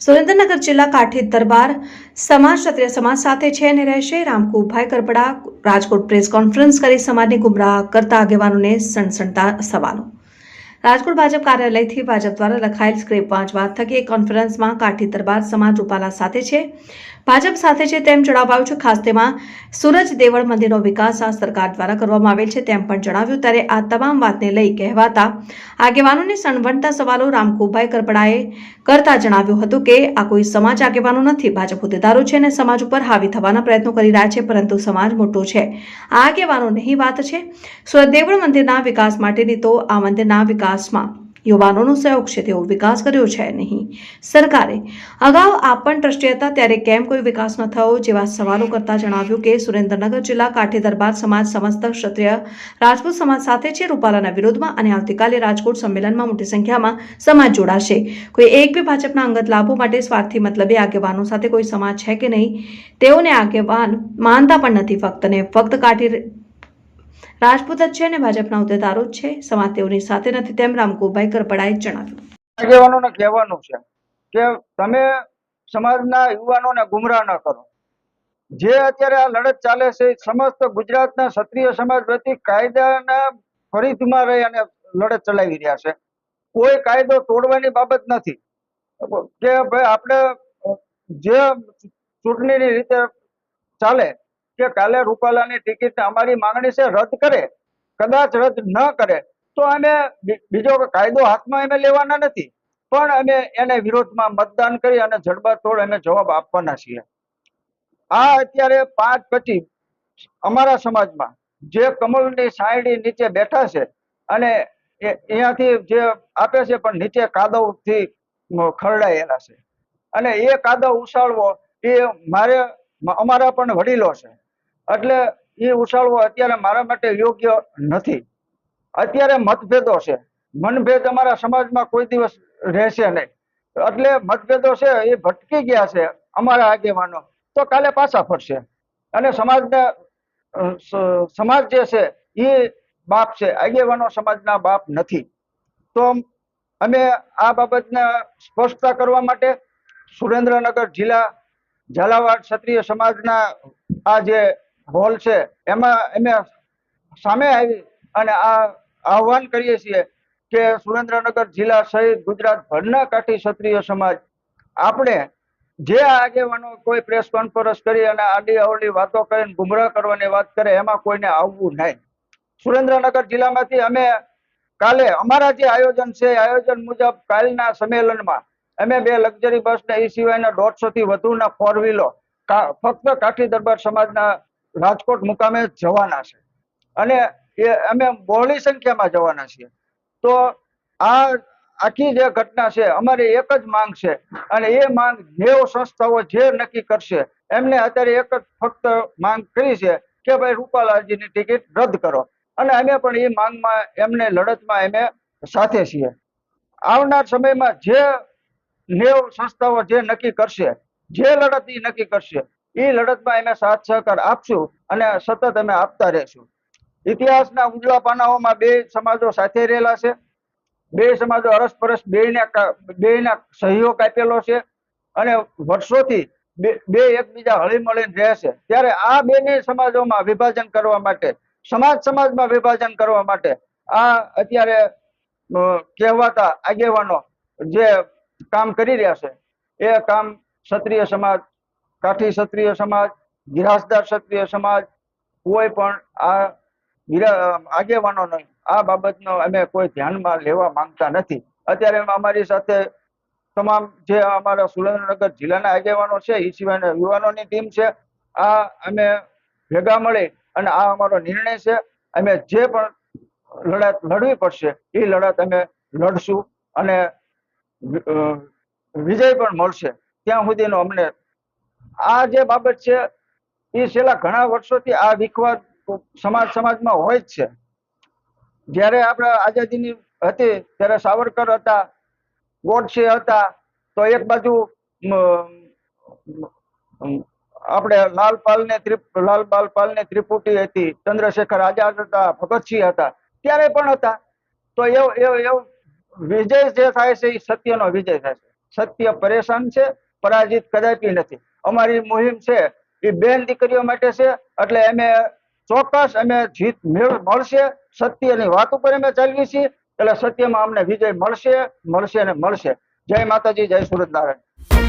સુરેન્દ્રનગર જિલ્લા કાઠી દરબાર સમાજ ક્ષત્રિય સમાજ સાથે છે અને રહેશે. રામકુભાઈ કરપડા રાજકોટ પ્રેસ કોન્ફરન્સ કરી સમાજને ગુમરાહ કરતા આગેવાનોને સણસણતા સવાલો. રાજકોટ ભાજપ કાર્યાલયથી ભાજપ દ્વારા લખાયેલ સ્ક્રિપ્ટ વાંચવા થકી એક કોન્ફરન્સમાં કાઠી દરબાર સમાજ રૂપાલા સાથે છે. ભાજપ સાથે છે તેમ જણાવાયું છે. ખાસ તેમાં સુરજ દેવળ મંદિરનો વિકાસ આ સરકાર દ્વારા કરવામાં આવેલ છે તેમ પણ જણાવ્યું. ત્યારે આ તમામ વાતને લઈ કહેવાતા આગેવાનોને સણવણતા સવાલો રામકુભાઈ કરપડાએ કરતા જણાવ્યું હતું કે, આ કોઈ સમાજ આગેવાનો નથી. ભાજપ હોદ્દેદારો છે અને સમાજ ઉપર હાવી થવાના પ્રયત્નો કરી રહ્યા છે, પરંતુ સમાજ મોટો છે. આ આગેવાનો નહીં વાત છે. સુરત દેવળ મંદિરના વિકાસ માટેની તો આ મંદિરના વિકાસમાં. યુવાનોનો સહયોગ છે તેવો વિકાસ કર્યો છે નહીં. સરકારે અગાઉ આપ પણ ટ્રસ્ટી હતા, ત્યારે કેમ કોઈ વિકાસ ન થયો? જેવા સવાલો કરતા જણાવ્યું કે, સુરેન્દ્રનગર જિલ્લા કાઠી દરબાર સમાજ સમસ્ત ક્ષત્રિય રાજપૂત સમાજ સાથે છે. રૂપાલાના વિરોધમાં અને આવતીકાલે રાજકોટ સંમેલનમાં મોટી સંખ્યામાં સમાજ જોડાશે. કોઈ એક બી ભાજપના અંગત લાભો માટે સ્વાર્થી મતલબે આગેવાનો સાથે કોઈ સમાજ છે કે નહીં? તેઓને આગેવાન માનતા પણ નથી ફક્ત ને ફક્ત કાઠી રાજપૂત જ છે અને ભાજપના હોદ્દેદારો જ છે. સમાજ તેઓની સાથે નથી. તેમ રામકુભાઈ કરપડાએ જણાવ્યું. આગેવાનોને કહેવાનું છે કે તમે સમાજના યુવાનોને ગુમરાહ ન કરો. જે અત્યારે આ લડત ચાલે છે સમસ્ત ગુજરાતના ક્ષત્રિય સમાજ વતી કાયદાના ફરીદમાં રહી અને લડત ચલાવી રહ્યા છે. કોઈ કાયદો તોડવાની બાબત નથી. કે ભાઈ આપણે જે ચૂંટણીની રીતે ચાલે કે કાલે રૂપાલાની ટિકિટ અમારી માંગણી છે, રદ કરે. કદાચ રદ ન કરે, તો અમે બીજો કાયદો હાથમાં અમે લેવાના નથી. પણ અમે એને વિરોધમાં મતદાન કરી અને જડબાતોડ અમે જવાબ આપવાના છીએ. આ અત્યારે પાંચ પછી અમારા સમાજમાં જે કમળની સાયડી નીચે બેઠા છે અને અહીંયાથી જે આપે છે પણ નીચે કાદવથી ખરડાયેલા છે. અને એ કાદવ ઉછાળવો એ મારે, અમારા પણ વડીલો છે. એટલે એ ઉછાળવો અત્યારે મારા માટે યોગ્ય નથી. અત્યારે મતભેદો છે. મનભેદ અમારા સમાજમાં કોઈ દિવસ રહેશે નહીં. એટલે મતભેદો છે એ ભટકી ગયા છે અમારા આગેવાનો. તો કાલે પાછા ફરશે. અને સમાજને સમાજ જે છે એ બાપ છે. આગેવાનો સમાજના બાપ નથી. તો અમે આ બાબતને સ્પષ્ટતા કરવા માટે સુરેન્દ્રનગર જિલ્લા ઝાલાવાડ ક્ષત્રિય સમાજના આ જે હોલ છે. એમાં અમે સામે આવી અને આ આહવાન કરીએ છીએ કે સુરેન્દ્રનગર જિલ્લા સહિત ગુજરાત ભરના કાઠી ક્ષત્રિય સમાજ આપણે જે આગેવાનો કોઈ પ્રેસ કોન્ફરન્સ કરી અને આડી અવળી વાતો કરીને ગુમરાહ કરવાની વાત કરે એમાં કોઈને આવવું નહીં. સુરેન્દ્રનગર જિલ્લામાંથી અમે કાલે અમારા જે આયોજન છે આયોજન મુજબ કાલના સંમેલનમાં અમે બે લક્ઝરી બસ ને એ સિવાયના દોઢસો થી વધુના ફોર વ્હીલો ફક્ત કાઠી દરબાર સમાજના રાજકોટ મુકામે જવાના છે. અને એ અમે બહોળી સંખ્યામાં જવાના છીએ. તો આ આખી જે ઘટના છે, અમારી એક જ માંગ છે અને એ માંગ નેવ સંસ્થાઓ જે નક્કી કરશે, એમને અત્યારે એક જ ફક્ત માંગ કરી છે કે ભાઈ રૂપાલાજીની ટિકિટ રદ કરો. અને અમે પણ એ માંગમાં એમને લડતમાં અમે સાથે છીએ. આવનાર સમયમાં જે નેવ સંસ્થાઓ જે નક્કી કરશે, જે લડત એ નક્કી કરશે એ લડતમાં એને સાથ સહકાર આપશું અને સતત અમે આપતા રહેશું. ઇતિહાસના ઉજળા પાનાઓમાં બે સમાજો સાથે રહેલા છે. બે સમાજો અરસપરસ બેના બેના સહયોગ આપેલો છે અને વર્ષોથી બે એકબીજા હળી મળીને રહે છે. ત્યારે આ બેને સમાજોમાં વિભાજન કરવા માટે, સમાજ સમાજમાં વિભાજન કરવા માટે આ અત્યારે કહેવાતા આગેવાનો જે કામ કરી રહ્યા છે, એ કામ ક્ષત્રિય સમાજ કાઠી ક્ષત્રિય સમાજ, ગિરાસદાર ક્ષત્રિય સમાજ, કોઈ પણ આ નહીં આ બાબતનો અમે કોઈ ધ્યાનમાં લેવા માંગતા નથી. અત્યારે અમારી સાથે તમામ જે અમારા સુરેન્દ્રનગર જિલ્લાના આગેવાનો છે એ સિવાયના યુવાનોની ટીમ છે, આ અમે ભેગા મળી અને આ અમારો નિર્ણય છે, અમે જે પણ લડત લડવી પડશે એ લડત અમે લડશું અને વિજય પણ મળશે. ત્યાં સુધીનો અમને આ જે બાબત છે, એ છેલ્લા ઘણા વર્ષોથી આ વિખવાદ સમાજ સમાજમાં હોય જ છે. જ્યારે આપણે આઝાદીની હતી, ત્યારે સાવરકર હતા ગોડસે હતા, તો એક બાજુ આપણે લાલપાલ ને લાલપાલ પાલ ને ત્રિપુટી હતી, ચંદ્રશેખર આઝાદ હતા, ભગતસિંહ હતા, ત્યારે પણ હતા. તો એવો એવો વિજય જે થાય છે, એ સત્યનો વિજય થાય છે. સત્ય પરેશાન છે, પરાજિત કદાપી નથી. અમારી મુહિમ છે, એ બેન દીકરીઓ માટે છે, એટલે અમે ચોક્કસ અમે જીત મેળ- મળશે, સત્યની વાત ઉપર અમે ચાલીએ છીએ, એટલે સત્યમાં અમને વિજય મળશે મળશે અને મળશે. જય માતાજી, જય સુરત નારાયણ.